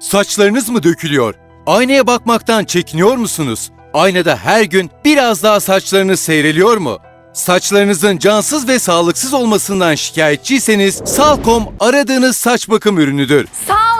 Saçlarınız mı dökülüyor? Aynaya bakmaktan çekiniyor musunuz? Aynada her gün biraz daha saçlarınız seyreliyor mu? Saçlarınızın cansız ve sağlıksız olmasından şikayetçiyseniz Salcom aradığınız saç bakım ürünüdür.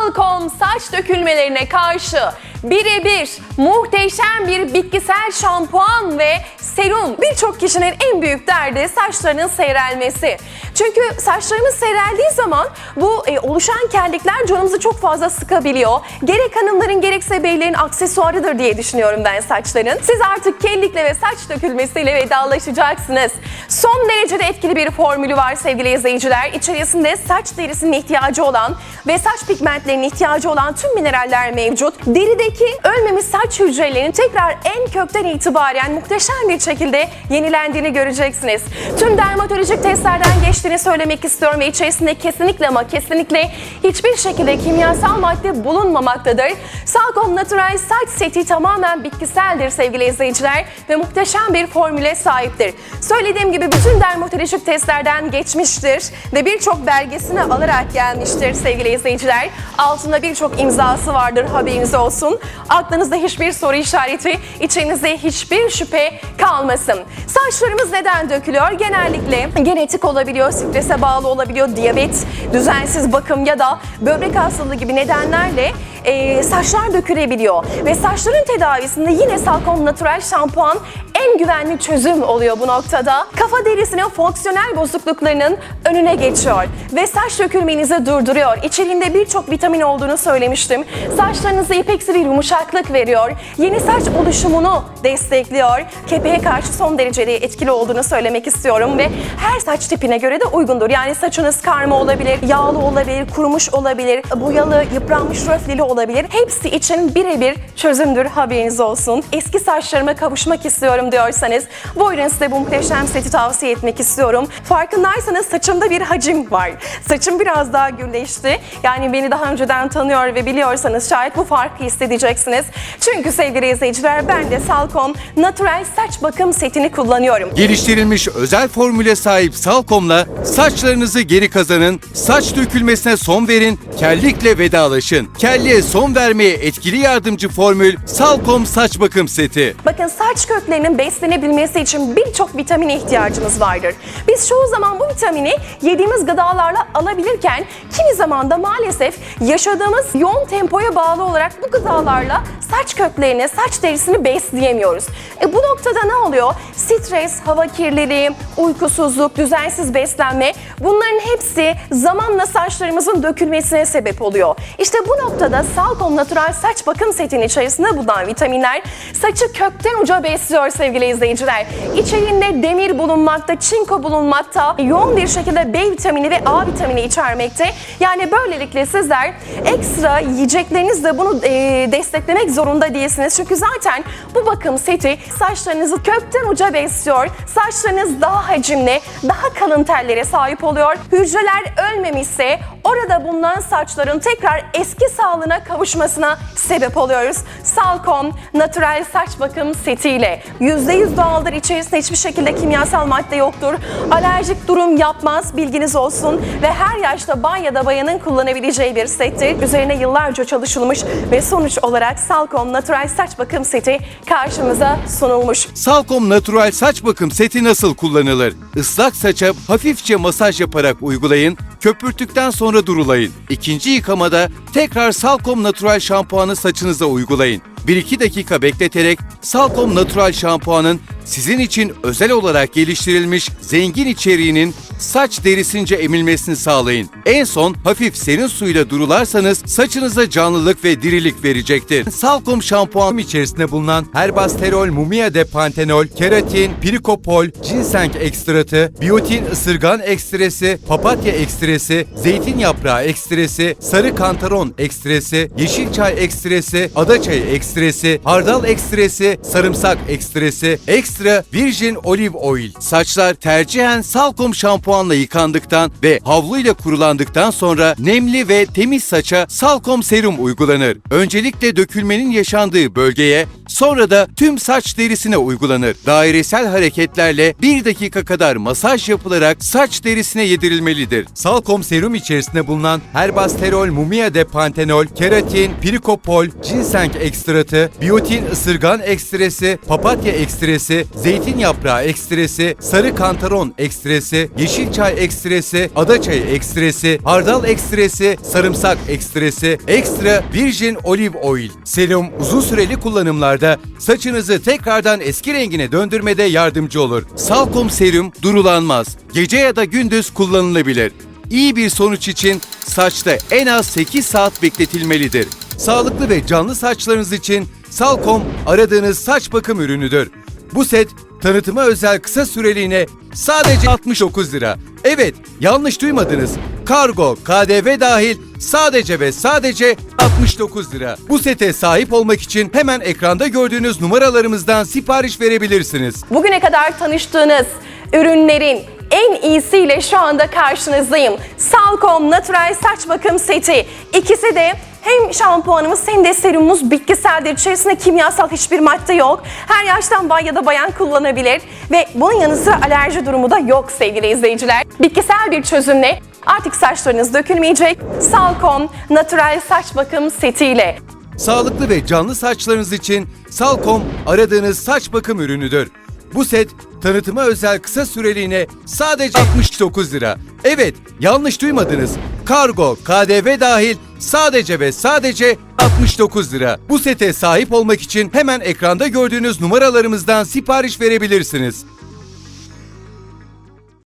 Salcom saç dökülmelerine karşı birebir muhteşem bir bitkisel şampuan ve serum. Birçok kişinin en büyük derdi saçlarının seyrelmesi. Çünkü saçlarımız seyreldiği zaman bu e, oluşan kellikler canımızı çok fazla sıkabiliyor. Gerek hanımların gerekse beylerin aksesuarıdır diye düşünüyorum ben saçların. Siz artık kellikle ve saç dökülmesiyle vedalaşacaksınız. Son derecede etkili bir formülü var sevgili izleyiciler. İçerisinde saç derisinin ihtiyacı olan ve saç pigmentlerinin ihtiyacı olan tüm mineraller mevcut. Derideki ölmemiş saç hücrelerinin tekrar en kökten itibaren muhteşem bir şekilde yenilendiğini göreceksiniz. Tüm dermatolojik testlerden geçtiğini söylemek istiyorum ve içerisinde kesinlikle ama kesinlikle hiçbir şekilde kimyasal madde bulunmamaktadır. Salcom Natural saç seti tamamen bitkiseldir sevgili izleyiciler ve muhteşem bir formüle sahiptir. Söylediğim gibi bütün dermatolojik testlerden geçmiştir ve birçok belgesini alarak gelmiştir sevgili izleyiciler. Altında birçok imzası vardır haberiniz olsun. Aklınızda hiçbir soru işareti, içinizde hiçbir şüphe kalmasın. Saçlarımız neden dökülüyor? Genellikle genetik olabiliyor, strese bağlı olabiliyor, diyabet, düzensiz bakım ya da böbrek hastalığı gibi nedenlerle e, saçlar dökülebiliyor. Ve saçların tedavisinde yine Salcom Natural şampuan en güvenli çözüm oluyor bu noktada. Kafa derisinin fonksiyonel bozukluklarının önüne geçiyor ve saç dökülmenizi durduruyor. İçeriğinde birçok vitamin olduğunu söylemiştim. Saçlarınıza ipeksi bir yumuşaklık veriyor. Yeni saç oluşumunu destekliyor. Kepeğe karşı son derece de etkili olduğunu söylemek istiyorum ve her saç tipine göre de uygundur. Yani saçınız karma olabilir, yağlı olabilir, kurumuş olabilir, boyalı, yıpranmış röfleli olabilir. Hepsi için birebir çözümdür haberiniz olsun. Eski saçlarıma kavuşmak istiyorum diyorsanız buyurun size bu muhteşem seti tavsiye etmek istiyorum. Farkındaysanız saçımda bir hacim var. Saçım biraz daha gürleşti. Yani beni daha önceden tanıyor ve biliyorsanız şayet bu farkı hissedeceksiniz. Çünkü sevgili izleyiciler ben de Salcom Natural Saç Bakım setini kullanıyorum. Geliştirilmiş özel formüle sahip Salcom'la saçlarınızı geri kazanın, saç dökülmesine son verin, kellikle vedalaşın. Kelliğe son vermeye etkili yardımcı formül Salcom saç bakım seti. Bakın saç köklerinin beslenebilmesi için birçok vitamine ihtiyacımız vardır. Biz çoğu zaman bu vitamini yediğimiz gıdalarla alabilirken kimi zaman da maalesef yaşadığımız yoğun tempoya bağlı olarak bu gıdalarla saç köklerini, saç derisini besleyemiyoruz. E bu noktada ne oluyor? Stres, hava kirliliği, uykusuzluk, düzensiz beslenme bunların hepsi zamanla saçlarımızın dökülmesine sebep oluyor. İşte bu noktada Salcom Natural saç bakım setinin içerisinde bulunan vitaminler saçı kökten uca besliyor sevgili izleyiciler. İçeriğinde demir bulunmakta, çinko bulunmakta, yoğun bir şekilde B vitamini ve A vitamini içermekte. Yani böylelikle sizler ekstra yiyeceklerinizle bunu e, desteklemek zorunda değilsiniz. Çünkü zaten bu bakım seti saçlarınızı kökten uca besliyor. Saçlarınız daha hacimli, daha kalın tellere sahip oluyor. Hücreler ölmemişse orada bulunan saçların tekrar eski sağlığına kavuşmasına sebep oluyoruz. Salcom Natural Saç Bakım setiyle %100 doğaldır. İçerisinde hiçbir şekilde kimyasal madde yoktur. Alerjik durum yapmaz bilginiz olsun ve her yaşta bay ya da bayanın kullanabileceği bir settir. Üzerine yıllarca çalışılmış ve sonuç olarak Salcom Natural Saç Bakım seti karşımıza sunulmuş. Salcom Natural saç bakım seti nasıl kullanılır? Islak saça hafifçe masaj yaparak uygulayın, köpürttükten sonra durulayın. İkinci yıkamada tekrar Salcom Natural şampuanı saçınıza uygulayın. 1-2 dakika bekleterek Salcom Natural şampuanın sizin için özel olarak geliştirilmiş zengin içeriğinin saç derisince emilmesini sağlayın. En son hafif serin suyla durularsanız saçınıza canlılık ve dirilik verecektir. Salcom şampuan içerisinde bulunan herbasterol, mumia de pantenol, keratin, pirikopol, ginseng ekstratı, biyotin ısırgan ekstresi, papatya ekstresi, zeytin yaprağı ekstresi, sarı kantaron ekstresi, yeşil çay ekstresi, ada çayı ekstresi, hardal ekstresi, sarımsak ekstresi, ekstra virgin olive oil. Saçlar tercihen Salcom şampuan şampuanla yıkandıktan ve havluyla kurulandıktan sonra nemli ve temiz saça Salcom serum uygulanır. Öncelikle dökülmenin yaşandığı bölgeye, sonra da tüm saç derisine uygulanır. Dairesel hareketlerle 1 dakika kadar masaj yapılarak saç derisine yedirilmelidir. Salcom serum içerisinde bulunan herbasterol, mumia de pantenol, keratin, pirikopol, ginseng ekstratı, biyotin ısırgan ekstresi, papatya ekstresi, zeytin yaprağı ekstresi, sarı kantaron ekstresi, yeşil çay ekstresi, ada çayı ekstresi, hardal ekstresi, sarımsak ekstresi, ekstra virgin olive oil. Serum uzun süreli kullanımlarda saçınızı tekrardan eski rengine döndürmede yardımcı olur. Salcom serum durulanmaz. Gece ya da gündüz kullanılabilir. İyi bir sonuç için saçta en az 8 saat bekletilmelidir. Sağlıklı ve canlı saçlarınız için Salcom aradığınız saç bakım ürünüdür. Bu set tanıtıma özel kısa süreliğine sadece 69 lira. Evet, yanlış duymadınız. Kargo, KDV dahil sadece ve sadece 69 lira. Bu sete sahip olmak için hemen ekranda gördüğünüz numaralarımızdan sipariş verebilirsiniz. Bugüne kadar tanıştığınız ürünlerin en iyisiyle şu anda karşınızdayım. Salcom Natural Saç Bakım Seti. İkisi de hem şampuanımız hem de serumumuz bitkiseldir. İçerisinde kimyasal hiçbir madde yok. Her yaştan bay ya da bayan kullanabilir. Ve bunun yanı sıra alerji durumu da yok sevgili izleyiciler. Bitkisel bir çözümle artık saçlarınız dökülmeyecek. Salcom Natural Saç Bakım Setiyle. Sağlıklı ve canlı saçlarınız için Salcom aradığınız saç bakım ürünüdür. Bu set tanıtıma özel kısa süreliğine sadece 69 lira. Evet, yanlış duymadınız. Kargo, KDV dahil sadece ve sadece 69 lira. Bu sete sahip olmak için hemen ekranda gördüğünüz numaralarımızdan sipariş verebilirsiniz.